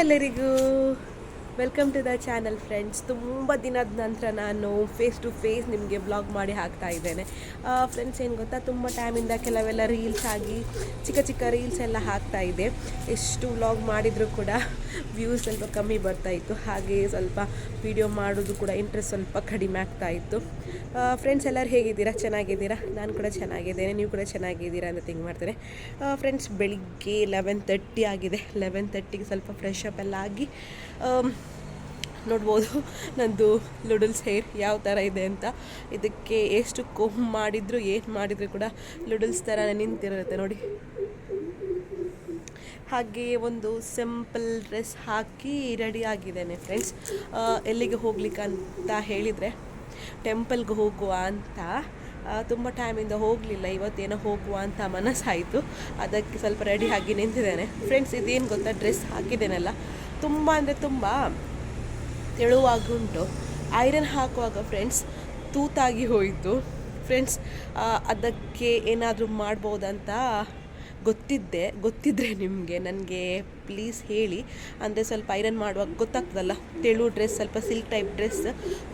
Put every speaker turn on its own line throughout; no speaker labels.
ಎಲ್ಲರಿಗೂ welcome to the channel friends ತುಂಬ ದಿನದ ನಂತರ ನಾನು ಫೇಸ್ ಟು ಫೇಸ್ ನಿಮಗೆ ಬ್ಲಾಗ್ ಮಾಡಿ ಹಾಕ್ತಾ ಇದ್ದೇನೆ. ಫ್ರೆಂಡ್ಸ್ ಏನು ಗೊತ್ತಾ? ತುಂಬ ಟೈಮಿಂದ ಕೆಲವೆಲ್ಲ ರೀಲ್ಸ್ ಆಗಿ ಚಿಕ್ಕ ಚಿಕ್ಕ ರೀಲ್ಸ್ ಎಲ್ಲ ಹಾಕ್ತಾ ಇದೆ. ಎಷ್ಟು ವ್ಲಾಗ್ ಮಾಡಿದರೂ ಕೂಡ ವ್ಯೂಸ್ ಸ್ವಲ್ಪ ಕಮ್ಮಿ ಬರ್ತಾ ಇತ್ತು. ಹಾಗೆ ಸ್ವಲ್ಪ ವಿಡಿಯೋ ಮಾಡೋದು ಕೂಡ ಇಂಟ್ರೆಸ್ಟ್ ಸ್ವಲ್ಪ ಕಡಿಮೆ ಆಗ್ತಾ ಇತ್ತು. ಫ್ರೆಂಡ್ಸ್ ಎಲ್ಲರೂ ಹೇಗಿದ್ದೀರಾ? ಚೆನ್ನಾಗಿದ್ದೀರಾ? ನಾನು ಕೂಡ ಚೆನ್ನಾಗಿದ್ದೇನೆ. ನೀವು ಕೂಡ ಚೆನ್ನಾಗಿದ್ದೀರಾ ಅಂತ ಥಿಂಕ್ ಮಾಡ್ತೇನೆ. ಫ್ರೆಂಡ್ಸ್ ಬೆಳಿಗ್ಗೆ ಲೆವೆನ್ ತರ್ಟಿ ಆಗಿದೆ. ಲೆವೆನ್ ತರ್ಟಿಗೆ ಸ್ವಲ್ಪ ಫ್ರೆಶ್ ಅಪ್ ಎಲ್ಲ ಆಗಿ ನೋಡ್ಬೋದು. ನಂದು ಲುಡಲ್ಸ್ ಹೇರ್ ಯಾವ ಥರ ಇದೆ ಅಂತ. ಇದಕ್ಕೆ ಎಷ್ಟು ಕೊಮ್ ಮಾಡಿದ್ರು, ಏನು ಮಾಡಿದ್ರು ಕೂಡ ಲುಡಲ್ಸ್ ಥರ ನಿಂತಿರುತ್ತೆ ನೋಡಿ. ಹಾಗೆ ಒಂದು ಸಿಂಪಲ್ ಡ್ರೆಸ್ ಹಾಕಿ ರೆಡಿ ಆಗಿದ್ದೇನೆ ಫ್ರೆಂಡ್ಸ್ ಎಲ್ಲಿಗೆ ಹೋಗ್ಲಿಕ್ಕೆ ಅಂತ ಹೇಳಿದರೆ ಟೆಂಪಲ್ಗೆ ಹೋಗುವ ಅಂತ. ತುಂಬ ಟೈಮಿಂದ ಹೋಗಲಿಲ್ಲ, ಇವತ್ತೇನೋ ಹೋಗುವ ಅಂತ ಮನಸ್ಸಾಯಿತು. ಅದಕ್ಕೆ ಸ್ವಲ್ಪ ರೆಡಿ ಆಗಿ ನಿಂತಿದ್ದೇನೆ. ಫ್ರೆಂಡ್ಸ್ ಇದೇನು ಗೊತ್ತಾ? ಡ್ರೆಸ್ ಹಾಕಿದ್ದೇನಲ್ಲ. ತುಂಬ ಅಂದರೆ ತುಂಬ ತೆಳುವಾಗುಂಟು. ಐರನ್ ಹಾಕುವಾಗ ಫ್ರೆಂಡ್ಸ್ ತೂತಾಗಿ ಹೋಯಿತು. ಫ್ರೆಂಡ್ಸ್ ಅದಕ್ಕೆ ಏನಾದರೂ ಮಾಡ್ಬೋದಂತ ಗೊತ್ತಿದ್ದೆ. ಗೊತ್ತಿದ್ದರೆ ನಿಮಗೆ, ನನಗೆ ಪ್ಲೀಸ್ ಹೇಳಿ. ಅಂದರೆ ಸ್ವಲ್ಪ ಐರನ್ ಮಾಡುವಾಗ ಗೊತ್ತಾಗ್ತದಲ್ಲ. ತೆಳು ಡ್ರೆಸ್ ಸ್ವಲ್ಪ ಸಿಲ್ಕ್ ಟೈಪ್ ಡ್ರೆಸ್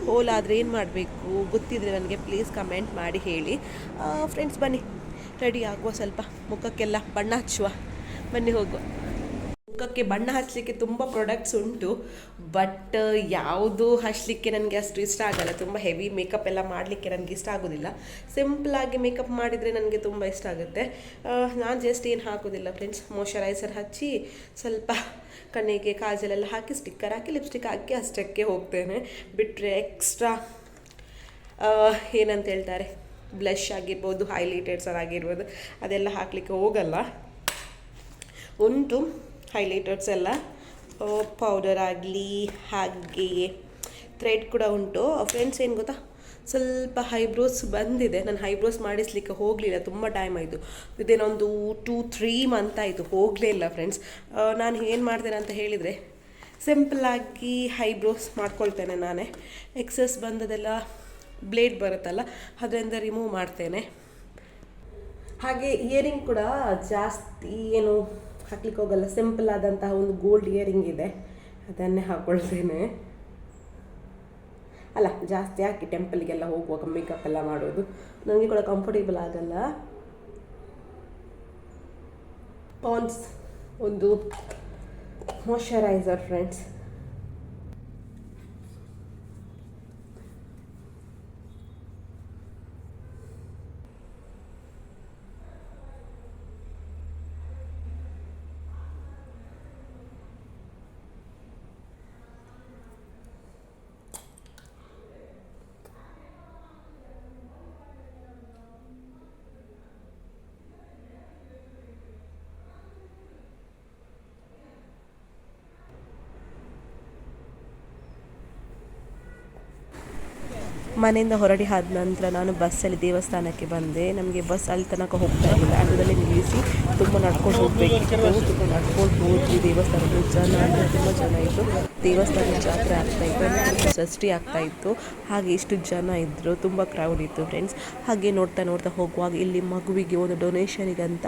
ಹೋಲಾದರೆ ಏನು ಮಾಡಬೇಕು? ಗೊತ್ತಿದ್ದರೆ ನನಗೆ ಪ್ಲೀಸ್ ಕಮೆಂಟ್ ಮಾಡಿ ಹೇಳಿ. ಫ್ರೆಂಡ್ಸ್ ಬನ್ನಿ. ರೆಡಿ ಆಗುವ ಸ್ವಲ್ಪ. ಮುಖಕ್ಕೆಲ್ಲ ಬಣ್ಣ ಹಚ್ಚುವ. ಬನ್ನಿ ಹೋಗುವ. ಮುಖಕ್ಕೆ ಬಣ್ಣ ಹಚ್ಚಲಿಕ್ಕೆ ತುಂಬ ಪ್ರಾಡಕ್ಟ್ಸ್ ಉಂಟು. ಬಟ್ ಯಾವುದು ಹಚ್ಚಲಿಕ್ಕೆ ನನಗೆ ಅಷ್ಟು ಇಷ್ಟ ಆಗಲ್ಲ. ತುಂಬ ಹೆವಿ ಮೇಕಪ್ ಎಲ್ಲ ಮಾಡಲಿಕ್ಕೆ ನನಗೆ ಇಷ್ಟ ಆಗೋದಿಲ್ಲ. ಸಿಂಪಲಾಗಿ ಮೇಕಪ್ ಮಾಡಿದರೆ ನನಗೆ ತುಂಬ ಇಷ್ಟ ಆಗುತ್ತೆ. ನಾನು ಜಸ್ಟ್ ಏನು ಹಾಕೋದಿಲ್ಲ ಫ್ರೆಂಡ್ಸ್ ಮೊಶ್ಚರೈಸರ್ ಹಚ್ಚಿ ಸ್ವಲ್ಪ ಕಣ್ಣಿಗೆ ಕಾಜಲೆಲ್ಲ ಹಾಕಿ ಸ್ಟಿಕ್ಕರ್ ಹಾಕಿ ಲಿಪ್ಸ್ಟಿಕ್ ಹಾಕಿ ಅಷ್ಟಕ್ಕೆ ಹೋಗ್ತೇನೆ. ಬಿಟ್ಟರೆ ಎಕ್ಸ್ಟ್ರಾ ಏನಂತ ಹೇಳ್ತಾರೆ? ಬ್ಲಷ್ ಆಗಿರ್ಬೋದು ಹೈಲೈಟೆಡ್ಸರ್ ಆಗಿರ್ಬೋದು, ಅದೆಲ್ಲ ಹಾಕಲಿಕ್ಕೆ ಹೋಗಲ್ಲ. ಉಂಟು. ಹೈಲೈಟರ್ಸ್ ಎಲ್ಲ. ಪೌಡರ್ ಆಗಲಿ, ಹಾಗೆ ಥ್ರೆಡ್ ಕೂಡ ಉಂಟು. ಫ್ರೆಂಡ್ಸ್ ಏನು ಗೊತ್ತಾ? ಸ್ವಲ್ಪ ಹೈಬ್ರೋಸ್ ಬಂದಿದೆ. ನಾನು ಹೈಬ್ರೋಸ್ ಮಾಡಿಸ್ಲಿಕ್ಕೆ ಹೋಗಲಿಲ್ಲ. ತುಂಬ ಟೈಮ್ ಆಯಿತು. ಇದೇನೊಂದು ಟೂ ತ್ರೀ ಮಂತ್ ಆಯಿತು. ಹೋಗಲೇ ಇಲ್ಲ ಫ್ರೆಂಡ್ಸ್ ನಾನು ಏನು ಮಾಡ್ತೇನೆ ಅಂತ ಹೇಳಿದರೆ ಸಿಂಪಲ್ಲಾಗಿ ಹೈಬ್ರೋಸ್ ಮಾಡ್ಕೊಳ್ತೇನೆ ನಾನೇ. ಎಕ್ಸಸ್ ಬಂದದೆಲ್ಲ ಬ್ಲೇಡ್ ಬರುತ್ತಲ್ಲ, ಅದರಿಂದ ರಿಮೂವ್ ಮಾಡ್ತೇನೆ. ಹಾಗೆ ಇಯರಿಂಗ್ ಕೂಡ ಜಾಸ್ತಿ ಏನು ಹಾಕ್ಲಿಕ್ಕೆ ಹೋಗಲ್ಲ ಸಿಂಪಲ್ ಆದಂತಹ ಒಂದು ಗೋಲ್ಡ್ ಇಯರಿಂಗ್ ಇದೆ. ಅದನ್ನೇ ಹಾಕೊಳ್ತೇನೆ. ಅಲ್ಲ, ಜಾಸ್ತಿ ಹಾಕಿ ಟೆಂಪಲ್ಗೆಲ್ಲ ಹೋಗುವಾಗ ಮೇಕಪ್ ಎಲ್ಲ ಮಾಡೋದು. ನನಗೆ ಕೂಡ ಕಂಫರ್ಟೇಬಲ್ ಆಗಲ್ಲ. ಪಾನ್ಸ್ ಒಂದು ಮಾಯಶ್ಚರೈಸರ್ ಫ್ರೆಂಡ್ಸ್ ಮನೆಯಿಂದ ಹೊರಡಿ ಆದ ನಂತರ ನಾನು ಬಸ್ಸಲ್ಲಿ ದೇವಸ್ಥಾನಕ್ಕೆ ಬಂದೆ. ನಮಗೆ ಬಸ್ ಅಲ್ಲಿ ತನಕ ಹೋಗ್ತಾ ಇರಲಿಲ್ಲ ಅದರಲ್ಲಿ ನಿಲ್ಲಿಸಿ ತುಂಬ ನಡ್ಕೊಂಡು ಹೋಗಬೇಕಿತ್ತು. ತುಂಬ ನಡ್ಕೊಂಡು ಹೋದ್ವಿ. ದೇವಸ್ಥಾನದ ಜನ ಅಂದರೆ ತುಂಬ ಜನ ಇತ್ತು ದೇವಸ್ಥಾನದ ಜಾತ್ರೆ ಆಗ್ತಾ ಇತ್ತು. ಅಂದರೆ ಷಷ್ಠಿ ಆಗ್ತಾ ಇತ್ತು. ಹಾಗೆ ಇಷ್ಟು ಜನ ಇದ್ದರು ತುಂಬ ಕ್ರೌಡ್ ಇತ್ತು ಫ್ರೆಂಡ್ಸ್ ಹಾಗೆ ನೋಡ್ತಾ ನೋಡ್ತಾ ಹೋಗುವಾಗ ಇಲ್ಲಿ ಮಗುವಿಗೆ ಒಂದು ಡೊನೇಷನಿಗಂತ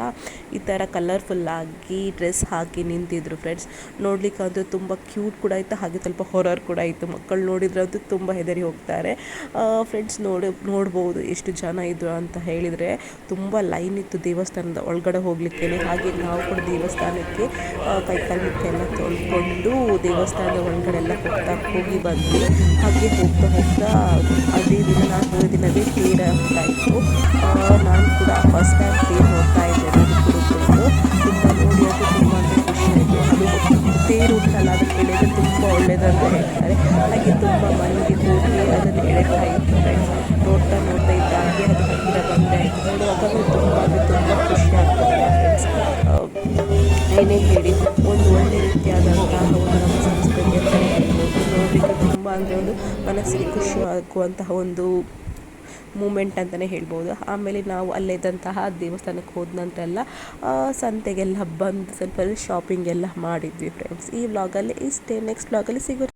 ಈ ಥರ ಕಲರ್ಫುಲ್ ಆಗಿ ಡ್ರೆಸ್ ಹಾಕಿ ನಿಂತಿದ್ರು ಫ್ರೆಂಡ್ಸ್ ನೋಡ್ಲಿಕ್ಕೆ ಅಂತೂ ತುಂಬ ಕ್ಯೂಟ್ ಕೂಡ ಇತ್ತು. ಹಾಗೆ ಸ್ವಲ್ಪ ಹೊರರ್ ಕೂಡ ಇತ್ತು. ಮಕ್ಕಳು ನೋಡಿದ್ರೆ ಅಂತೂ ತುಂಬ ಹೆದರಿ ಹೋಗ್ತಾರೆ. ಫ್ರೆಂಡ್ಸ್ ನೋಡ, ನೋಡ್ಬೋದು ಎಷ್ಟು ಜನ ಇದ್ರು ಅಂತ ಹೇಳಿದರೆ ತುಂಬ ಲೈನ್ ಇತ್ತು ದೇವಸ್ಥಾನದ ಒಳಗಡೆ ಹೋಗಲಿಕ್ಕೆ ಹಾಗೆ ನಾವು ಕೂಡ ದೇವಸ್ಥಾನಕ್ಕೆ ಕೈಕಾಲು ಎಲ್ಲ ತೊಳ್ಕೊಂಡು ದೇವಸ್ಥಾನದ ಒಳಗಡೆ ಎಲ್ಲ ಹೋಗ್ತಾ ಹೋಗಿ ಬಂದು ಹಾಗೆ ಹೋಗ್ತಾ ಹೋಗ್ತಾ ಅದೇ ದಿನ ಹೋದ ದಿನವೇ ತೇರು ಆಗ್ತಾ ಇತ್ತು. ನಾನು ಕೂಡ ಫಸ್ಟ್ ಟೈಮ್ ತೇರು ನೋಡ್ತಾ ಇದ್ದೇನೆ ತುಂಬ ನೋಡಿ ಅದು ತುಂಬ ಅಂದರೆ ಖುಷಿ ಆಯಿತು. ಅದು ತೇರು ಉಂಟಲ್ಲ ಅದಕ್ಕೆ ತುಂಬ ಒಳ್ಳೆಯದಂತ ಹೇಳ್ತಾರೆ. ಹಾಗೆ ತುಂಬ ಮನೆಗೆ ಹೋಗಿ ಅದನ್ನು ಎಳೆತಾ ಫ್ರೆಂಡ್ಸ್ ನೋಡ್ತಾ ನೋಡ್ತಾ ಇದ್ದ ಹಾಗೆ ಅದು ಹತ್ತಿರ ಬಂದರೆ ನೋಡುವಾಗ ತುಂಬ ಅಂದರೆ ತುಂಬ ಖುಷಿ ಆಗ್ತದೆ ಏನೇ ಹೇಳಿ, ಒಂದು ಒಳ್ಳೆ ರೀತಿಯಾದಂತಹ ಒಂದು ನಮ್ಮ ಸಂಸ್ಕೃತಿ ಅಂತ ಹೇಳ್ಬೋದು ನೋಡಲಿಕ್ಕೆ ತುಂಬ ಅಂದರೆ ಒಂದು ಮನಸ್ಸಿಗೆ ಖುಷಿ ಆಗುವಂತಹ ಒಂದು ಮೂಮೆಂಟ್ ಅಂತಲೇ ಹೇಳ್ಬೋದು. ಆಮೇಲೆ ನಾವು ಅಲ್ಲಿದ್ದಂತಹ ದೇವಸ್ಥಾನಕ್ಕೆ ಹೋದ ನಂತರ ಎಲ್ಲ ಸಂತೆಗೆಲ್ಲ ಬಂದು ಸ್ವಲ್ಪ ಶಾಪಿಂಗ್ ಎಲ್ಲ ಮಾಡಿದ್ವಿ ಫ್ರೆಂಡ್ಸ್ ಈ ವ್ಲಾಗಲ್ಲಿ ಇಷ್ಟೇ. ನೆಕ್ಸ್ಟ್ ವ್ಲಾಗಲ್ಲಿ ಸಿಗೋ